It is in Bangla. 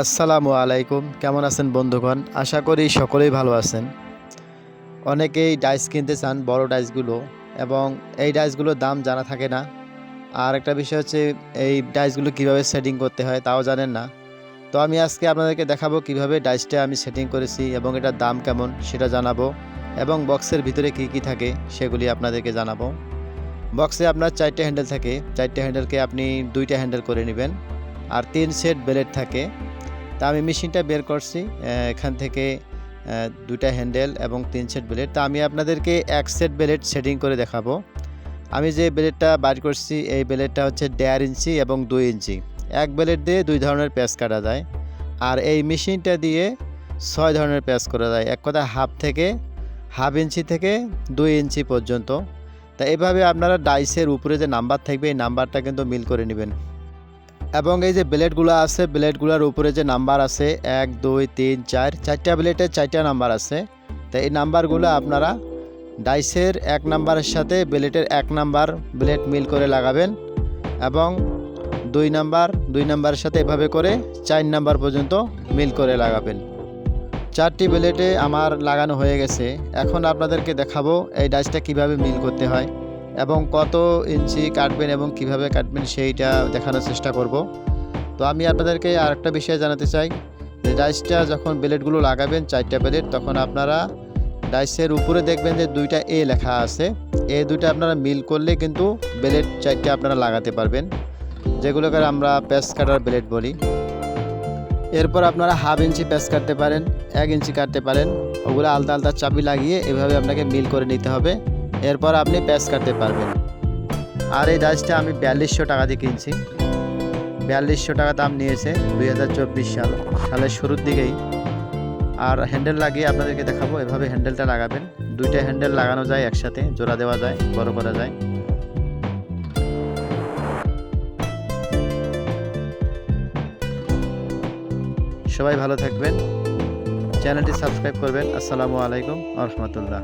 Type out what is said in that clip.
আসসালামু আলাইকুম, কেমন আছেন বন্ধুগণ? আশা করি সকলেই ভালো আছেন। অনেকেই ডাইস কিনতে চান বড় ডাইসগুলো এবং এই ডাইসগুলোর দাম জানা থাকে না। আর একটা বিষয় হচ্ছে, এই ডাইসগুলো কীভাবে সেটিং করতে হয় তাও জানেন না। তো আমি আজকে আপনাদেরকে দেখাবো কীভাবে ডাইসটা আমি সেটিং করেছি এবং এটার দাম কেমন সেটা জানাব এবং বক্সের ভিতরে কি কি থাকে সেগুলি আপনাদেরকে জানাব। বক্সে আপনার চারটে হ্যান্ডেল থাকে। চারটে হ্যান্ডেলকে আপনি দুইটা হ্যান্ডেল করে নেবেন। আর তিন সেট ব্লেড থাকে। তা আমি মেশিনটা বের করছি এখান থেকে দুটা হ্যান্ডেল এবং তিন সেট ব্লেড। তা আমি আপনাদেরকে এক সেট ব্লেড সেটিং করে দেখাবো। আমি যে ব্লেডটা বার করছি, এই ব্লেডটা হচ্ছে দেড় ইঞ্চি এবং দুই ইঞ্চি। এক ব্লেড দিয়ে দুই ধরনের প্যাচ কাটা যায় আর এই মেশিনটা দিয়ে ছয় ধরনের প্যাচ করা যায়। এক কথা হাফ থেকে হাফ ইঞ্চি থেকে দুই ইঞ্চি পর্যন্ত। তা এভাবে আপনারা ডাইসের উপরে যে নাম্বার থাকবে, এই নাম্বারটা কিন্তু মিল করে নেবেন। এবং এই যে ব্লেডগুলো আছে, ব্লেডগুলোর উপরে যে নাম্বার আছে, এক, দুই, তিন, চার, চারটা ব্লেডের চারটা নাম্বার আছে। তো এই নাম্বারগুলো আপনারা ডাইসের এক নাম্বারের সাথে ব্লেডের এক নাম্বার ব্লেড মিল করে লাগাবেন এবং দুই নাম্বার, দুই নাম্বারের সাথে এভাবে করে চার নাম্বার পর্যন্ত মিল করে লাগাবেন। চারটি ব্লেডে আমার লাগানো হয়ে গেছে। এখন আপনাদেরকে দেখাবো এই ডাইসটা কীভাবে মিল করতে হয়। এবং কত ইঞ্চি কাটবেন এবং কীভাবে কাটবেন সেইটা দেখানোর চেষ্টা করব। তো আমি আপনাদেরকে আরেকটা বিষয় জানাতে চাই। যে ডাইসটা যখন ব্লেডগুলো লাগাবেন চারটা ব্লেড, তখন আপনারা ডাইসের উপরে দেখবেন যে দুইটা এ লেখা আছে। এ দুইটা আপনারা মিল করলে কিন্তু ব্লেড চারটে আপনারা লাগাতে পারবেন। যেগুলোকে আমরা প্যাচ কাটার ব্লেড বলি। এরপর আপনারা হাফ ইঞ্চি প্যাচ কাটতে পারেন, এক ইঞ্চি কাটতে পারেন। ওগুলো আলাদা আলাদা চাবি লাগিয়ে এভাবে আপনাকে মিল করে নিতে হবে। এরপর আপনি প্যাচ কাটতে পারবেন। আর এই ডাইসটা আমি বিয়াল্লিশশো টাকা দিয়ে কিনছি। বিয়াল্লিশশো টাকা দাম নিয়েছে দুই হাজার চব্বিশ সাল। সালের শুরুর দিকেই। আর হ্যান্ডেল লাগিয়ে আপনাদেরকে দেখাবো, এভাবে হ্যান্ডেলটা লাগাবেন। দুইটা হ্যান্ডেল লাগানো যায় একসাথে, জোড়া দেওয়া যায়, বড় করা যায়। সবাই ভালো থাকবেন। চ্যানেলটি সাবস্ক্রাইব করবেন। আসসালামু আলাইকুম রহমতুল্লাহ।